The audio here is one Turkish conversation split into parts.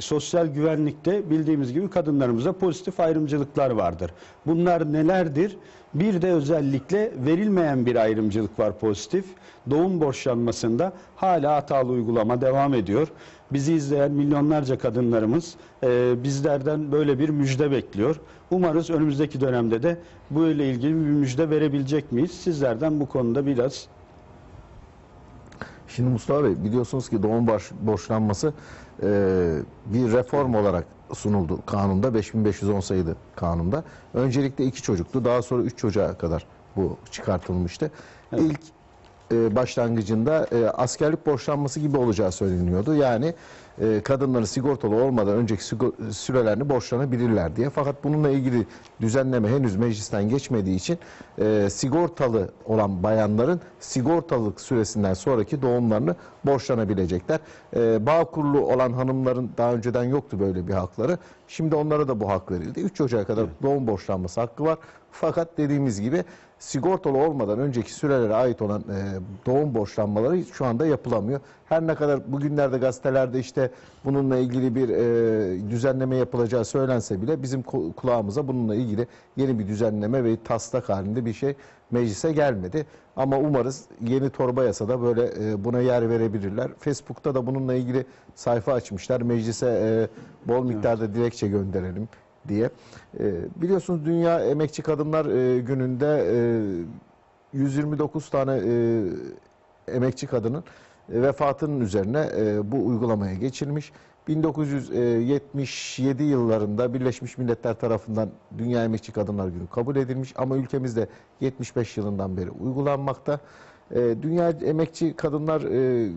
sosyal güvenlikte bildiğimiz gibi kadınlarımıza pozitif ayrımcılıklar vardır. Bunlar nelerdir? Bir de özellikle verilmeyen bir ayrımcılık var pozitif. Doğum borçlanmasında hala hatalı uygulama devam ediyor. Bizi izleyen milyonlarca kadınlarımız e, bizlerden böyle bir müjde bekliyor. Umarız önümüzdeki dönemde de bu ile ilgili bir müjde verebilecek miyiz? Sizlerden bu konuda biraz Şimdi Mustafa Bey biliyorsunuz ki doğum borç, borçlanması e, bir reform olarak sunuldu kanunda 5510 sayılı kanunda. Öncelikle iki çocuktu daha sonra üç çocuğa kadar bu çıkartılmıştı. İlk e, başlangıcında e, askerlik borçlanması gibi olacağı söyleniyordu. Yani e, kadınların sigortalı olmadan önceki sürelerini borçlanabilirler diye. Fakat bununla ilgili düzenleme henüz meclisten geçmediği için e, sigortalı olan bayanların sigortalılık süresinden sonraki doğumlarını borçlanabilecekler. E, bağ kurulu olan hanımların daha önceden yoktu böyle bir hakları. Şimdi onlara da bu hak verildi. 3 çocuğa kadar doğum borçlanması hakkı var. Fakat dediğimiz gibi sigortalı olmadan önceki sürelere ait olan e, doğum borçlanmaları şu anda yapılamıyor. Her ne kadar bugünlerde gazetelerde işte bununla ilgili bir e, düzenleme yapılacağı söylense bile bizim ku- kulağımıza bununla ilgili yeni bir düzenleme ve taslak halinde bir şey meclise gelmedi. Ama umarız yeni torba yasada böyle e, buna yer verebilirler. Facebook'ta da bununla ilgili sayfa açmışlar. Meclise e, bol miktarda dilekçe gönderelim diye. E, biliyorsunuz Dünya Emekçi Kadınlar e, Günü'nde e, 129 tane e, emekçi kadının e, vefatının üzerine e, bu uygulamaya geçilmiş. 1977 yıllarında Birleşmiş Milletler tarafından Dünya Emekçi Kadınlar Günü kabul edilmiş ama ülkemizde 75 yılından beri uygulanmakta. E, Dünya Emekçi Kadınlar e,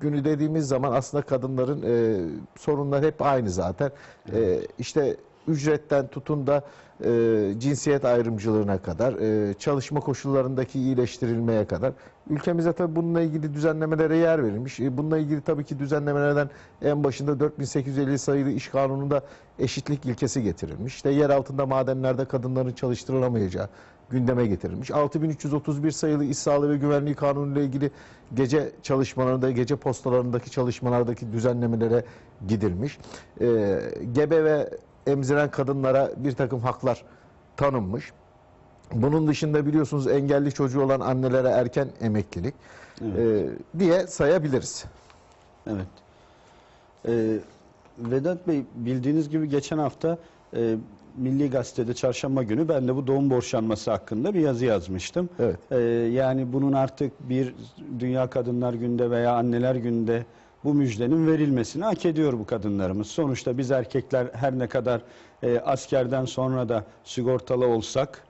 Günü dediğimiz zaman aslında kadınların e, sorunları hep aynı zaten. E, işte ücretten tutun da e, cinsiyet ayrımcılığına kadar, e, çalışma koşullarındaki iyileştirilmeye kadar. Ülkemizde tabii bununla ilgili düzenlemelere yer verilmiş. E, bununla ilgili tabii ki düzenlemelerden en başında 4850 sayılı iş kanununda eşitlik ilkesi getirilmiş. İşte yer altında madenlerde kadınların çalıştırılamayacağı gündeme getirilmiş. 6331 sayılı İş Sağlığı ve Güvenliği Kanunu ile ilgili gece çalışmalarında, gece postalarındaki çalışmalardaki düzenlemelere gidilmiş. E, gebe ve emziren kadınlara bir takım haklar tanınmış. Bunun dışında biliyorsunuz engelli çocuğu olan annelere erken emeklilik e, diye sayabiliriz. Evet. Ee, Vedat Bey bildiğiniz gibi geçen hafta e, Milli Gazete'de çarşamba günü ben de bu doğum borçlanması hakkında bir yazı yazmıştım. Evet. Ee, yani bunun artık bir Dünya Kadınlar Günü'nde veya Anneler Günü'nde bu müjdenin verilmesini hak ediyor bu kadınlarımız. Sonuçta biz erkekler her ne kadar e, askerden sonra da sigortalı olsak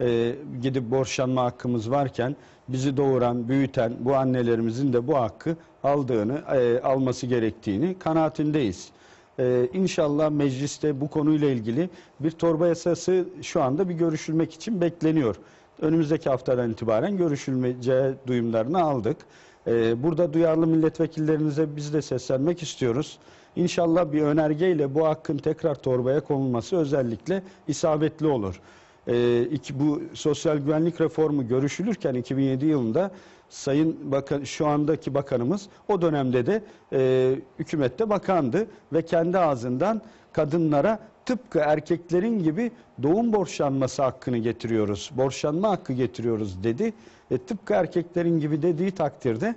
e, gidip borçlanma hakkımız varken bizi doğuran, büyüten bu annelerimizin de bu hakkı aldığını, e, alması gerektiğini kanaatindeyiz. E, inşallah mecliste bu konuyla ilgili bir torba yasası şu anda bir görüşülmek için bekleniyor. Önümüzdeki haftadan itibaren görüşülmeyeceği duyumlarını aldık. E, burada duyarlı milletvekillerinize biz de seslenmek istiyoruz. İnşallah bir önergeyle bu hakkın tekrar torbaya konulması özellikle isabetli olur. Ee, bu sosyal güvenlik reformu görüşülürken 2007 yılında Sayın Bakan, şu andaki bakanımız o dönemde de e, hükümette bakandı ve kendi ağzından kadınlara tıpkı erkeklerin gibi doğum borçlanması hakkını getiriyoruz, borçlanma hakkı getiriyoruz dedi. E, tıpkı erkeklerin gibi dediği takdirde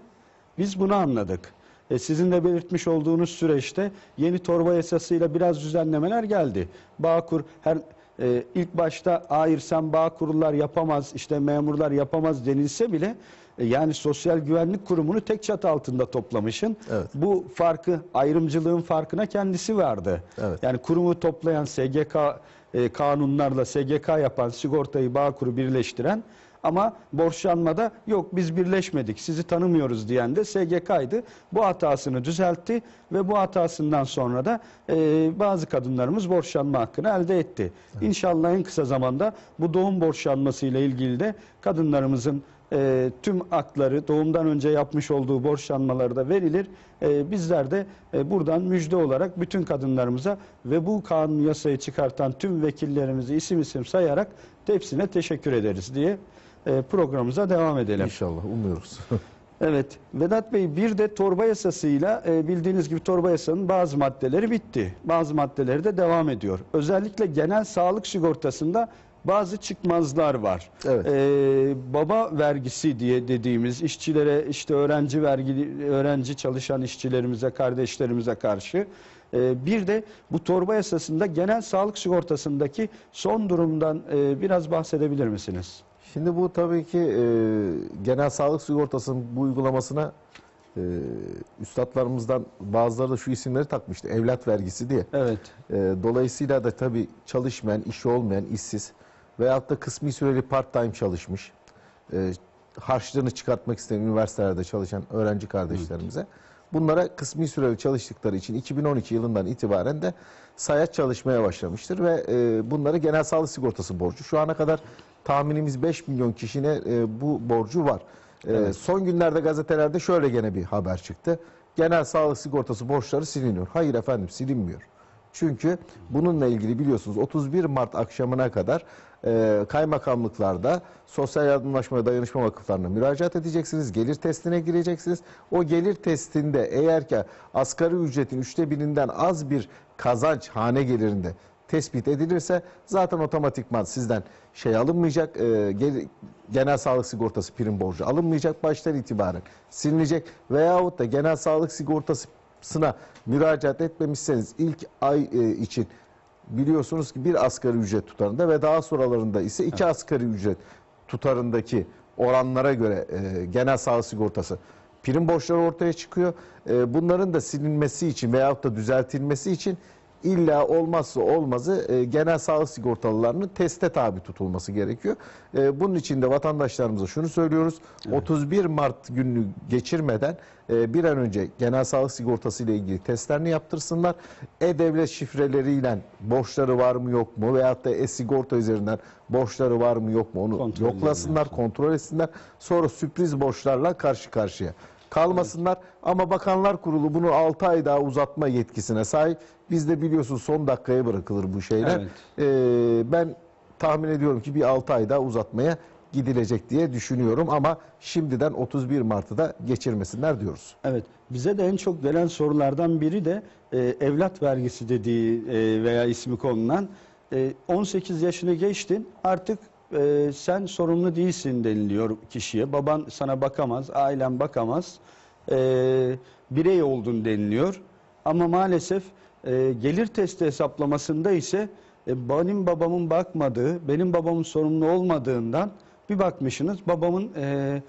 biz bunu anladık. E, sizin de belirtmiş olduğunuz süreçte yeni torba yasasıyla biraz düzenlemeler geldi. Bağkur her e, ilk başta hayır sen bağ kurullar yapamaz, işte memurlar yapamaz denilse bile yani Sosyal Güvenlik Kurumu'nu tek çatı altında toplamışın. Evet. Bu farkı, ayrımcılığın farkına kendisi vardı. Evet. Yani kurumu toplayan SGK e, kanunlarla SGK yapan sigortayı Bağkur'u birleştiren ama borçlanmada yok biz birleşmedik sizi tanımıyoruz diyen de SGK'ydı. Bu hatasını düzeltti ve bu hatasından sonra da e, bazı kadınlarımız borçlanma hakkını elde etti. İnşallah en kısa zamanda bu doğum borçlanması ile ilgili de kadınlarımızın e, tüm hakları doğumdan önce yapmış olduğu borçlanmaları da verilir. E, bizler de e, buradan müjde olarak bütün kadınlarımıza ve bu kanun yasayı çıkartan tüm vekillerimizi isim isim sayarak hepsine teşekkür ederiz diye e, programımıza devam edelim. İnşallah umuyoruz. Evet Vedat Bey bir de torba yasasıyla e, bildiğiniz gibi torba yasanın bazı maddeleri bitti. Bazı maddeleri de devam ediyor. Özellikle genel sağlık sigortasında bazı çıkmazlar var. Evet. E, baba vergisi diye dediğimiz işçilere işte öğrenci vergi öğrenci çalışan işçilerimize kardeşlerimize karşı e, bir de bu torba yasasında genel sağlık sigortasındaki son durumdan e, biraz bahsedebilir misiniz? Şimdi bu tabii ki e, genel sağlık sigortasının bu uygulamasına e, üstadlarımızdan bazıları da şu isimleri takmıştı. Evlat vergisi diye. Evet. E, dolayısıyla da tabii çalışmayan, işi olmayan, işsiz veyahut da kısmi süreli part time çalışmış, e, harçlığını çıkartmak isteyen üniversitelerde çalışan öğrenci kardeşlerimize bunlara kısmi süreli çalıştıkları için 2012 yılından itibaren de sayaç çalışmaya başlamıştır ve e, bunları genel sağlık sigortası borcu. Şu ana kadar tahminimiz 5 milyon kişine e, bu borcu var. E, Son günlerde gazetelerde şöyle gene bir haber çıktı. Genel sağlık sigortası borçları siliniyor. Hayır efendim silinmiyor. Çünkü bununla ilgili biliyorsunuz 31 Mart akşamına kadar e, kaymakamlıklarda sosyal yardımlaşma ve dayanışma vakıflarına müracaat edeceksiniz. Gelir testine gireceksiniz. O gelir testinde eğer ki asgari ücretin üçte birinden az bir kazanç hane gelirinde tespit edilirse zaten otomatikman sizden şey alınmayacak. e, gel- genel sağlık sigortası prim borcu alınmayacak baştan itibaren silinecek veyahut da genel sağlık sigortasına müracaat etmemişseniz ilk ay e, için biliyorsunuz ki bir asgari ücret tutarında ve daha sonralarında ise iki asgari ücret tutarındaki oranlara göre e, genel sağlık sigortası prim borçları ortaya çıkıyor. E, bunların da silinmesi için veyahut da düzeltilmesi için illa olmazsa olmazı e, genel sağlık sigortalılarının teste tabi tutulması gerekiyor. E, bunun için de vatandaşlarımıza şunu söylüyoruz. 31 Mart gününü geçirmeden e, bir an önce genel sağlık sigortası ile ilgili testlerini yaptırsınlar. E-Devlet şifreleriyle borçları var mı yok mu veyahut da e-sigorta üzerinden borçları var mı yok mu onu Kontrol yoklasınlar, kontrol etsinler. Sonra sürpriz borçlarla karşı karşıya kalmasınlar. Ama Bakanlar Kurulu bunu 6 ay daha uzatma yetkisine sahip. Biz de biliyorsunuz son dakikaya bırakılır bu şeyler. Evet. Ee, ben tahmin ediyorum ki bir 6 ay daha uzatmaya gidilecek diye düşünüyorum ama şimdiden 31 Mart'ı da geçirmesinler diyoruz. Evet, bize de en çok gelen sorulardan biri de e, evlat vergisi dediği e, veya ismi konulan e, 18 yaşını geçtin artık e, sen sorumlu değilsin deniliyor kişiye. Baban sana bakamaz, ailen bakamaz, e, birey oldun deniliyor. Ama maalesef e, gelir testi hesaplamasında ise e, benim babamın bakmadığı, benim babamın sorumlu olmadığından bir bakmışsınız babamın e,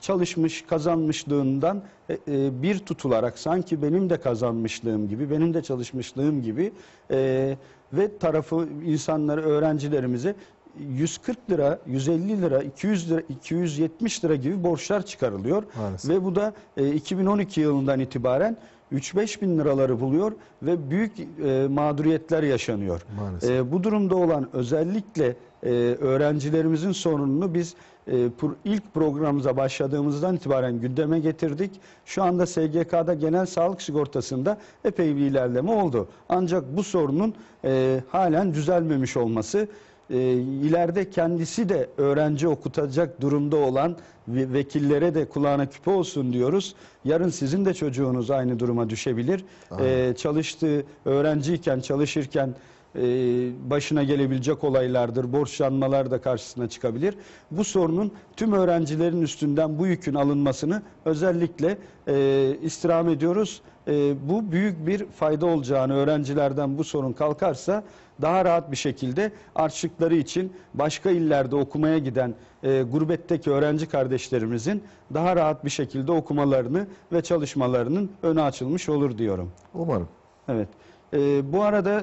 çalışmış kazanmışlığından e, e, bir tutularak sanki benim de kazanmışlığım gibi benim de çalışmışlığım gibi e, ve tarafı insanları öğrencilerimize 140 lira, 150 lira, 200 lira, 270 lira gibi borçlar çıkarılıyor. Maalesef. Ve bu da e, 2012 yılından itibaren 3-5 bin liraları buluyor ve büyük e, mağduriyetler yaşanıyor. Maalesef. E, bu durumda olan özellikle e, öğrencilerimizin sorununu biz e, ilk programımıza başladığımızdan itibaren gündeme getirdik. Şu anda SGK'da genel sağlık sigortasında epey bir ilerleme oldu. Ancak bu sorunun e, halen düzelmemiş olması e, ileride kendisi de öğrenci okutacak durumda olan ve- vekillere de kulağına küpe olsun diyoruz. Yarın sizin de çocuğunuz aynı duruma düşebilir. E, çalıştığı öğrenciyken çalışırken e, başına gelebilecek olaylardır, borçlanmalar da karşısına çıkabilir. Bu sorunun tüm öğrencilerin üstünden bu yükün alınmasını özellikle e, istirham ediyoruz. E, bu büyük bir fayda olacağını öğrencilerden bu sorun kalkarsa daha rahat bir şekilde harçlıkları için başka illerde okumaya giden e, gurbetteki öğrenci kardeşlerimizin daha rahat bir şekilde okumalarını ve çalışmalarının önü açılmış olur diyorum. Umarım. Evet. Ee, bu arada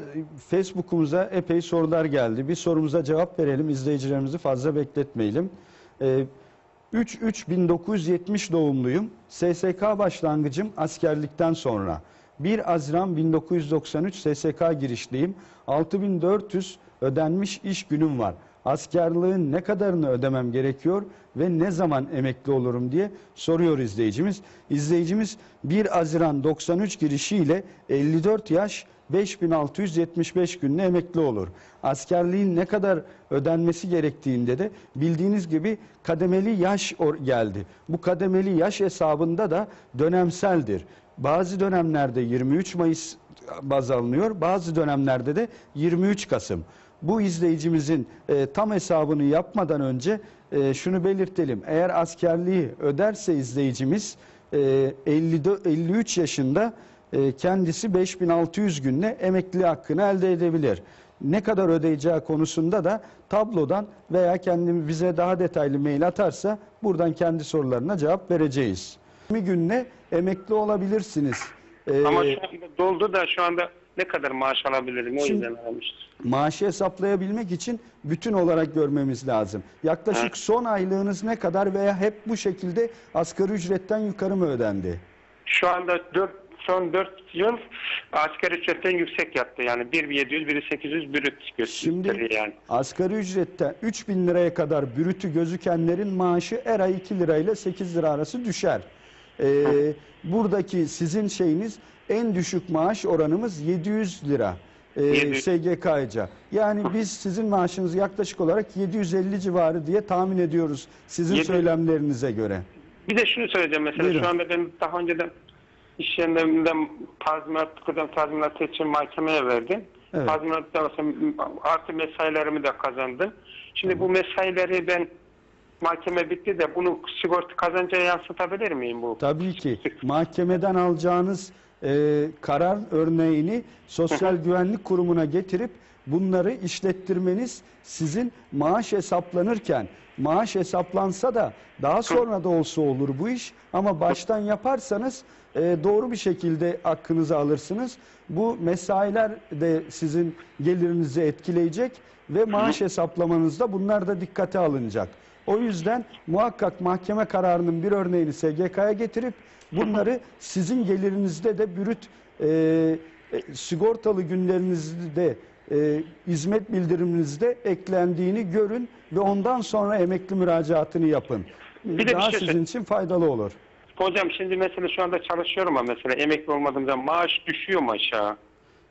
Facebook'umuza epey sorular geldi. Bir sorumuza cevap verelim. İzleyicilerimizi fazla bekletmeyelim. Ee, 3-3-1970 doğumluyum. SSK başlangıcım askerlikten sonra. 1 Haziran 1993 SSK girişliyim. 6400 ödenmiş iş günüm var. Askerliğin ne kadarını ödemem gerekiyor ve ne zaman emekli olurum diye soruyor izleyicimiz. İzleyicimiz 1 Haziran 93 girişiyle 54 yaş 5675 günde emekli olur. Askerliğin ne kadar ödenmesi gerektiğinde de bildiğiniz gibi kademeli yaş geldi. Bu kademeli yaş hesabında da dönemseldir. Bazı dönemlerde 23 Mayıs baz alınıyor, bazı dönemlerde de 23 Kasım. Bu izleyicimizin e, tam hesabını yapmadan önce e, şunu belirtelim. Eğer askerliği öderse izleyicimiz e, 54, 53 yaşında e, kendisi 5600 günle emekli hakkını elde edebilir. Ne kadar ödeyeceği konusunda da tablodan veya kendimi bize daha detaylı mail atarsa buradan kendi sorularına cevap vereceğiz. 20 günle emekli olabilirsiniz. E, Ama şu anda doldu da şu anda ne kadar maaş alabilirim o Şimdi- yüzden aramıştım. maaşı hesaplayabilmek için bütün olarak görmemiz lazım. Yaklaşık Evet. son aylığınız ne kadar veya hep bu şekilde asgari ücretten yukarı mı ödendi? Şu anda 4, son 4 yıl asgari ücretten yüksek yattı. Yani 1.700, 1.800 brüt gösteriyor Şimdi yani. asgari ücretten 3000 liraya kadar bürütü gözükenlerin maaşı her ay 2 lirayla 8 lira arası düşer. Ee, buradaki sizin şeyiniz en düşük maaş oranımız 700 lira. Ee, 700. SGK'ca. Yani biz sizin maaşınızı yaklaşık olarak 750 civarı diye tahmin ediyoruz sizin 700. söylemlerinize göre. Bir de şunu söyleyeceğim mesela Buyurun. şu anda ben daha önceden iş yerinden tazminat, kıdem tazminatı için mahkemeye verdim. Evet. Tazminattan sonra artı mesailerimi de kazandım. Şimdi bu mesaileri ben mahkeme bitti de bunu sigorta kazancaya yansıtabilir miyim bu? Tabii ki. Mahkemeden alacağınız e, karar örneğini Sosyal Güvenlik Kurumu'na getirip bunları işlettirmeniz sizin maaş hesaplanırken maaş hesaplansa da daha sonra da olsa olur bu iş. Ama baştan yaparsanız e, doğru bir şekilde hakkınızı alırsınız. Bu mesailer de sizin gelirinizi etkileyecek ve maaş hesaplamanızda bunlar da dikkate alınacak. O yüzden muhakkak mahkeme kararının bir örneğini SGK'ya getirip bunları sizin gelirinizde de brüt e, e, sigortalı günlerinizde e, hizmet bildiriminizde eklendiğini görün ve ondan sonra emekli müracaatını yapın. Bir de bir Daha şey sizin için faydalı olur. Hocam şimdi mesela şu anda çalışıyorum ama mesela emekli olmadığım zaman maaş düşüyor mu aşağı?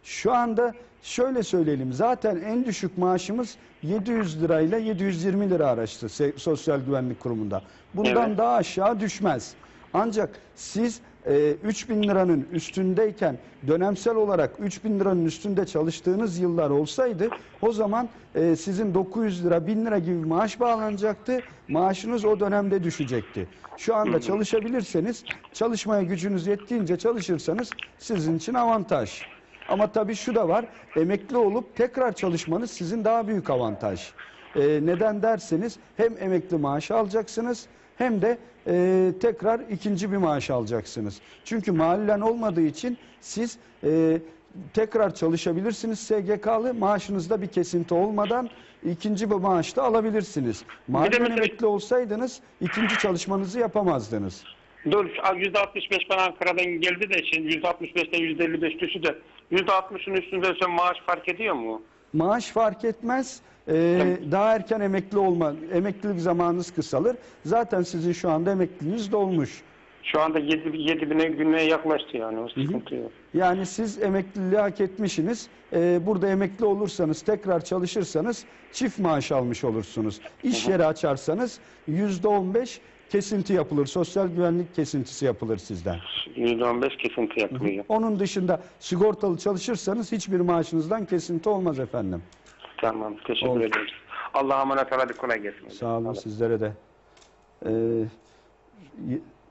Şu anda şöyle söyleyelim zaten en düşük maaşımız 700 lirayla 720 lira araçtı Se- Sosyal Güvenlik Kurumu'nda. Bundan Evet. daha aşağı düşmez. Ancak siz e, 3000 liranın üstündeyken dönemsel olarak 3000 liranın üstünde çalıştığınız yıllar olsaydı o zaman e, sizin 900 lira 1000 lira gibi maaş bağlanacaktı. Maaşınız o dönemde düşecekti. Şu anda çalışabilirseniz çalışmaya gücünüz yettiğince çalışırsanız sizin için avantaj. Ama tabii şu da var. Emekli olup tekrar çalışmanız sizin daha büyük avantaj. Ee, neden derseniz hem emekli maaşı alacaksınız hem de e, tekrar ikinci bir maaş alacaksınız. Çünkü mahallen olmadığı için siz e, tekrar çalışabilirsiniz SGK'lı maaşınızda bir kesinti olmadan ikinci bir maaş da alabilirsiniz. Mahallen emekli olsaydınız ikinci çalışmanızı yapamazdınız. Dur %65 bana Ankara'dan geldi de şimdi %65'ten %55 düştü de %60'ın üstünde sen maaş fark ediyor mu? Maaş fark etmez. Ee, daha erken emekli olma, emeklilik zamanınız kısalır. Zaten sizin şu anda emekliliğiniz dolmuş. Şu anda 7, 7 bine güneye yaklaştı yani o sıkıntı yok. Yani siz emekliliği hak etmişsiniz. Ee, burada emekli olursanız, tekrar çalışırsanız çift maaş almış olursunuz. İş yeri açarsanız yüzde on beş kesinti yapılır. Sosyal güvenlik kesintisi yapılır sizden. %15 kesinti yapılıyor. Onun dışında sigortalı çalışırsanız hiçbir maaşınızdan kesinti olmaz efendim. Tamam teşekkür Oldu. ederiz. Allah'a emanet ol hadi kolay gelsin. Sağ olun sizlere de. Ee,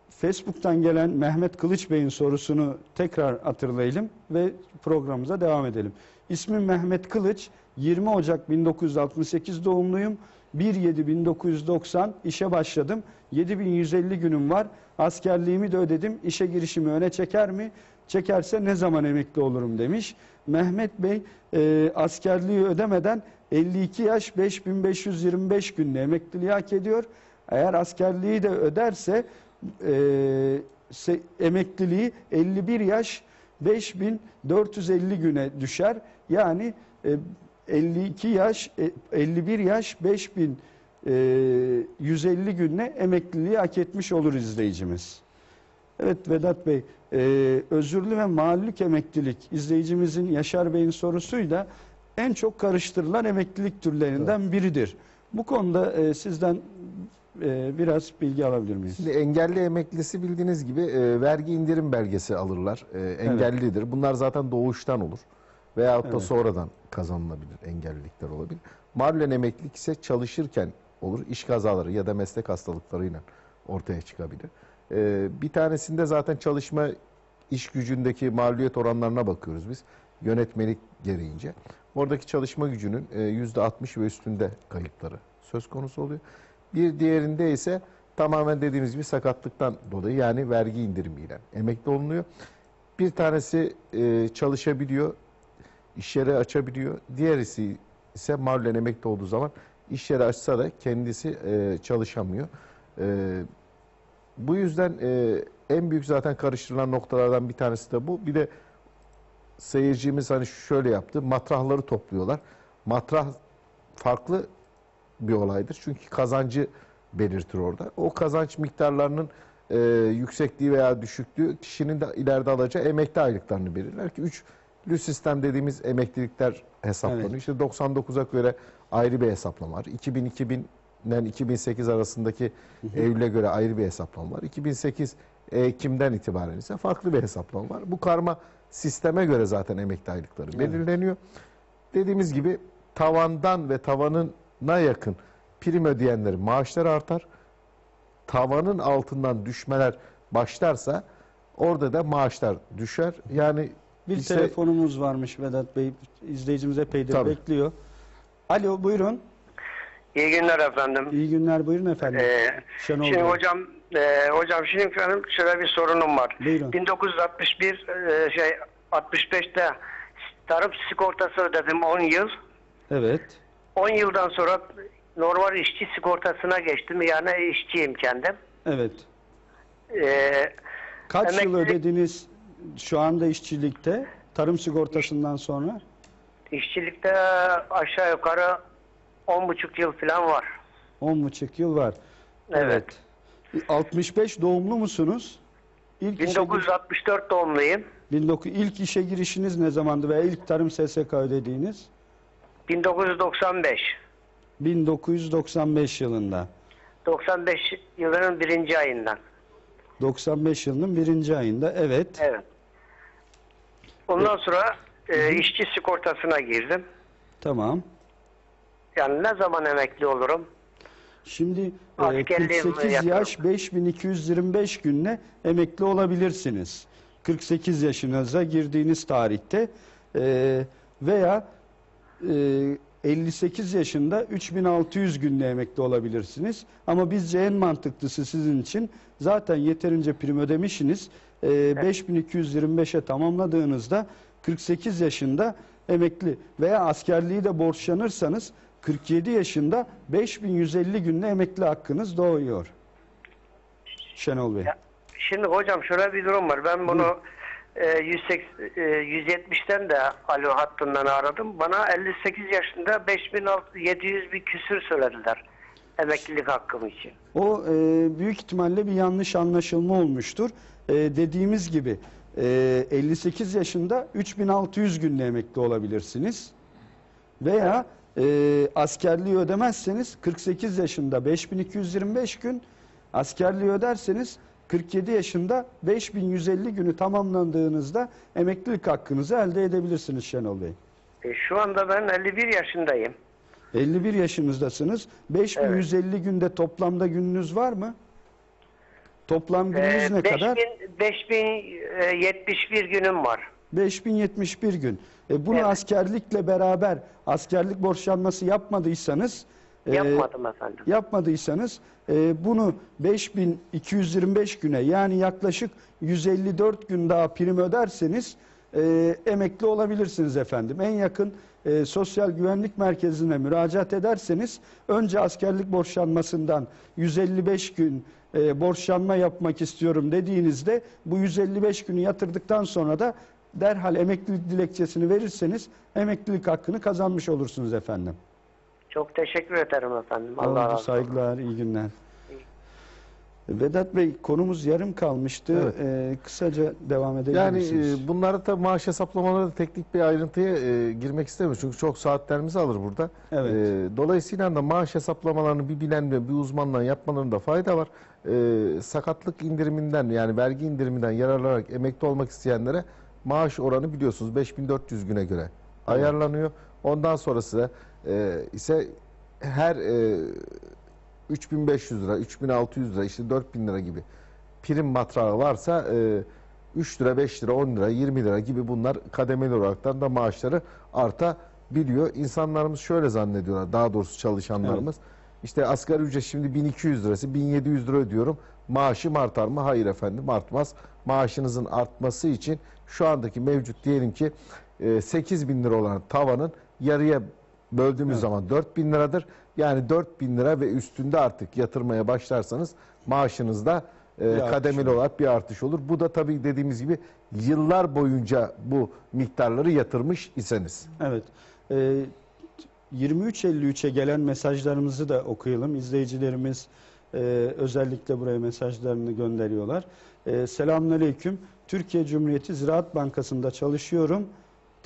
Facebook'tan gelen Mehmet Kılıç Bey'in sorusunu tekrar hatırlayalım ve programımıza devam edelim. İsmim Mehmet Kılıç, 20 Ocak 1968 doğumluyum. 1-7-1990 işe başladım. 7150 günüm var. Askerliğimi de ödedim. İşe girişimi öne çeker mi? Çekerse ne zaman emekli olurum demiş. Mehmet Bey e, askerliği ödemeden 52 yaş 5525 günde emekliliği hak ediyor. Eğer askerliği de öderse e, emekliliği 51 yaş 5450 güne düşer. Yani e, 52 yaş e, 51 yaş 5150 günle emekliliği hak etmiş olur izleyicimiz. Evet Vedat Bey e, özürlü ve mağlullük emeklilik izleyicimizin Yaşar Bey'in sorusuyla en çok karıştırılan emeklilik türlerinden biridir. Bu konuda e, sizden e, biraz bilgi alabilir miyiz? Şimdi engelli emeklisi bildiğiniz gibi e, vergi indirim belgesi alırlar. E, engellidir. Bunlar zaten doğuştan olur. Veyahut da Evet. sonradan kazanılabilir engellilikler olabilir. Malulen emeklilik ise çalışırken olur. İş kazaları ya da meslek hastalıklarıyla ortaya çıkabilir. E, bir tanesinde zaten çalışma iş gücündeki mağluliyet oranlarına bakıyoruz biz. Yönetmelik gereğince. Oradaki çalışma gücünün e, %60 ve üstünde kayıpları söz konusu oluyor. Bir diğerinde ise tamamen dediğimiz gibi sakatlıktan dolayı yani vergi indirimiyle emekli olunuyor. Bir tanesi e, çalışabiliyor, iş yeri açabiliyor. Diğerisi ise malulen emekli olduğu zaman iş yeri açsa da kendisi e, çalışamıyor. E, bu yüzden e, en büyük zaten karıştırılan noktalardan bir tanesi de bu. Bir de seyircimiz hani şöyle yaptı. Matrahları topluyorlar. Matrah farklı bir olaydır. Çünkü kazancı belirtir orada. O kazanç miktarlarının e, yüksekliği veya düşüklüğü kişinin de ileride alacağı emekli aylıklarını belirler ki üçlü sistem dediğimiz emeklilikler hesaplanıyor. Evet. İşte 99'a göre ayrı bir hesaplama var. 2000 2000'den 2008 arasındaki Eylül'e göre ayrı bir hesaplama var. 2008 Ekim'den itibaren ise farklı bir hesaplama var. Bu karma sisteme göre zaten emekli aylıkları Evet. belirleniyor. Dediğimiz gibi tavandan ve tavanına yakın prim ödeyenlerin maaşları artar. Tavanın altından düşmeler başlarsa orada da maaşlar düşer. Yani Bir ise- telefonumuz varmış Vedat Bey. İzleyicimiz epeydir Tabii. bekliyor. Alo buyurun. İyi günler efendim. İyi günler buyurun efendim. Ee, Şenol şimdi Bey. hocam e, hocam şimdi efendim şöyle bir sorunum var. Buyurun. 1961 e, şey 65'te tarım sigortası ödedim 10 yıl. Evet. 10 yıldan sonra normal işçi sigortasına geçtim. Yani işçiyim kendim. Evet. Ee, Kaç yıl Emeklilik- ödediniz şu anda işçilikte? Tarım sigortasından sonra? işçilikte aşağı yukarı 10,5 yıl falan var. 10,5 yıl var. Evet. 65 doğumlu musunuz? İlk işe, gir- 1964 doğumluyum. 19 ilk işe girişiniz ne zamandı veya ilk tarım SSK ödediğiniz? 1995. 1995 yılında. 95 yılının birinci ayından. 95 yılının birinci ayında. Evet. Evet. Ondan sonra e, işçi sigortasına girdim. Tamam. Yani ne zaman emekli olurum? Şimdi e, Askerliğim 48 yakın. yaş 5225 günle emekli olabilirsiniz. 48 yaşınıza girdiğiniz tarihte e, veya e, 58 yaşında 3600 günle emekli olabilirsiniz. Ama bizce en mantıklısı sizin için zaten yeterince prim ödemişsiniz. E, 5225'e tamamladığınızda 48 yaşında emekli veya askerliği de borçlanırsanız 47 yaşında 5150 günle emekli hakkınız doğuyor. Şenol Bey. Ya, Şimdi hocam şöyle bir durum var. Ben bunu e, 180, e, 170'ten de alo hattından aradım. Bana 58 yaşında 5700 bir küsür söylediler. Emeklilik hakkım için. O e, büyük ihtimalle bir yanlış anlaşılma olmuştur. E, dediğimiz gibi e, 58 yaşında 3600 günle emekli olabilirsiniz. Veya e, askerliği ödemezseniz 48 yaşında 5225 gün, askerliği öderseniz 47 yaşında 5150 günü tamamlandığınızda emeklilik hakkınızı elde edebilirsiniz Şenol Bey. E, şu anda ben 51 yaşındayım. 51 yaşınızdasınız. 5150 günde toplamda gününüz var mı? Toplam gününüz E, ne kadar? 5000 5071 günüm var. 5071 gün. E bunu Evet. askerlikle beraber askerlik borçlanması yapmadıysanız e, Yapmadım efendim. yapmadıysanız e, bunu 5225 güne yani yaklaşık 154 gün daha prim öderseniz e, emekli olabilirsiniz efendim. En yakın e, sosyal güvenlik merkezine müracaat ederseniz önce askerlik borçlanmasından 155 gün e, borçlanma yapmak istiyorum dediğinizde bu 155 günü yatırdıktan sonra da derhal emeklilik dilekçesini verirseniz emeklilik hakkını kazanmış olursunuz efendim. Çok teşekkür ederim efendim. Allah razı olsun. saygılar, iyi günler. Vedat Bey konumuz yarım kalmıştı. Evet. Ee, kısaca devam edebilir Yani misiniz? e, bunları tabii maaş hesaplamaları da teknik bir ayrıntıya e, girmek istemiyoruz. Çünkü çok saatlerimizi alır burada. Evet. E, dolayısıyla da maaş hesaplamalarını bir bilen ve bir uzmanla yapmalarında fayda var. E, sakatlık indiriminden yani vergi indiriminden yararlanarak emekli olmak isteyenlere maaş oranı biliyorsunuz 5400 güne göre ayarlanıyor. Ondan sonrası e, ise her e, 3500 lira, 3600 lira, işte 4000 lira gibi prim matrağı varsa e, 3 lira, 5 lira, 10 lira, 20 lira gibi bunlar kademeli olaraktan da maaşları artabiliyor. İnsanlarımız şöyle zannediyorlar, daha doğrusu çalışanlarımız. İşte asgari ücret şimdi 1200 lirası, 1700 lira ödüyorum. Maaşım artar mı? Hayır efendim artmaz. Maaşınızın artması için şu andaki mevcut diyelim ki e, 8 bin lira olan tavanın yarıya böldüğümüz zaman 4 bin liradır. Yani 4 bin lira ve üstünde artık yatırmaya başlarsanız maaşınızda e, kademeli olarak bir artış olur. Bu da tabii dediğimiz gibi yıllar boyunca bu miktarları yatırmış iseniz. Evet. Ee, 23.53'e gelen mesajlarımızı da okuyalım. İzleyicilerimiz e, özellikle buraya mesajlarını gönderiyorlar. E, Selamünaleyküm. Türkiye Cumhuriyeti Ziraat Bankası'nda çalışıyorum.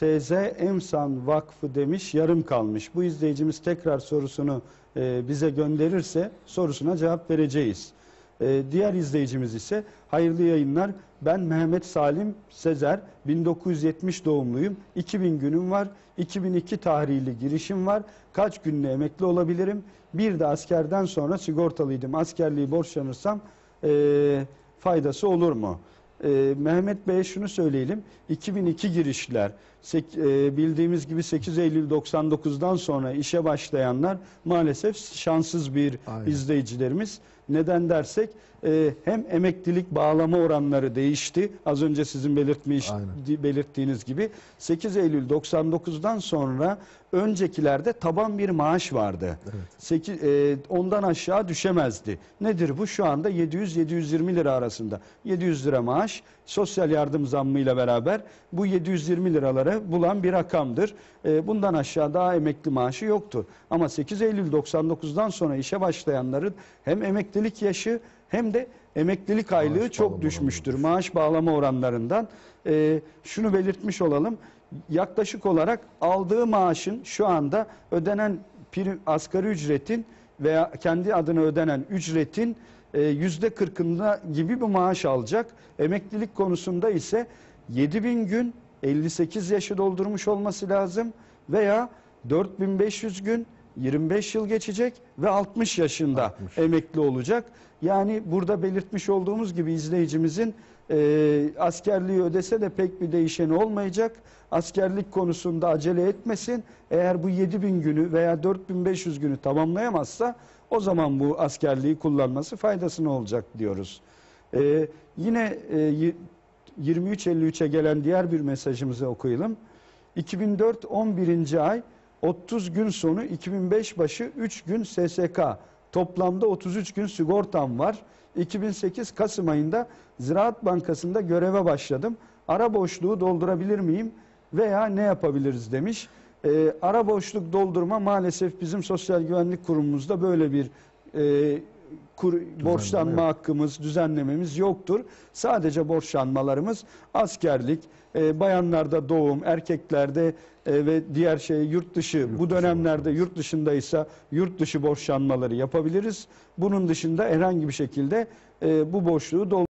TZ Emsan Vakfı demiş yarım kalmış. Bu izleyicimiz tekrar sorusunu e, bize gönderirse sorusuna cevap vereceğiz. Ee, diğer izleyicimiz ise hayırlı yayınlar. Ben Mehmet Salim Sezer, 1970 doğumluyum. 2000 günüm var. 2002 tarihli girişim var. Kaç günle emekli olabilirim? Bir de askerden sonra sigortalıydım. Askerliği borçlanırsam ee, faydası olur mu? Ee, Mehmet Bey'e şunu söyleyelim. 2002 girişler sek- e, bildiğimiz gibi 8 Eylül 99'dan sonra işe başlayanlar maalesef şanssız bir Aynen. izleyicilerimiz. Neden dersek e, hem emeklilik bağlama oranları değişti. Az önce sizin belirtmiş Aynen. belirttiğiniz gibi 8 Eylül 99'dan sonra öncekilerde taban bir maaş vardı. Seki- e, ondan aşağı düşemezdi. Nedir bu? Şu anda 700-720 lira arasında. 700 lira maaş sosyal yardım zammıyla beraber bu 720 liraları bulan bir rakamdır. E, bundan aşağı daha emekli maaşı yoktu. Ama 8 Eylül 99'dan sonra işe başlayanların hem emeklilik yaşı hem de emeklilik aylığı bağlama çok düşmüştür. Maaş bağlama oranlarından. E, şunu belirtmiş olalım. Yaklaşık olarak aldığı maaşın şu anda ödenen prim, asgari ücretin veya kendi adına ödenen ücretin yüzde kırkında gibi bir maaş alacak. Emeklilik konusunda ise 7000 gün 58 yaşı doldurmuş olması lazım veya 4500 gün 25 yıl geçecek ve 60 yaşında 60. emekli olacak. Yani burada belirtmiş olduğumuz gibi izleyicimizin e, askerliği ödese de pek bir değişeni olmayacak. Askerlik konusunda acele etmesin. Eğer bu 7000 günü veya 4500 günü tamamlayamazsa o zaman bu askerliği kullanması faydasına olacak diyoruz. E, yine e, y- 23.53'e gelen diğer bir mesajımızı okuyalım. 2004 11. ay 30 gün sonu 2005 başı 3 gün SSK. Toplamda 33 gün sigortam var. 2008 Kasım ayında Ziraat Bankası'nda göreve başladım. Ara boşluğu doldurabilir miyim veya ne yapabiliriz demiş. Ee, ara boşluk doldurma maalesef bizim Sosyal Güvenlik Kurumumuzda böyle bir e, kur, borçlanma hakkımız, düzenlememiz yoktur. Sadece borçlanmalarımız askerlik, e, bayanlarda doğum, erkeklerde e, ve diğer şey yurt dışı. bu dönemlerde yurt dışındaysa yurt dışı borçlanmaları yapabiliriz. Bunun dışında herhangi bir şekilde e, bu boşluğu doldurabiliriz.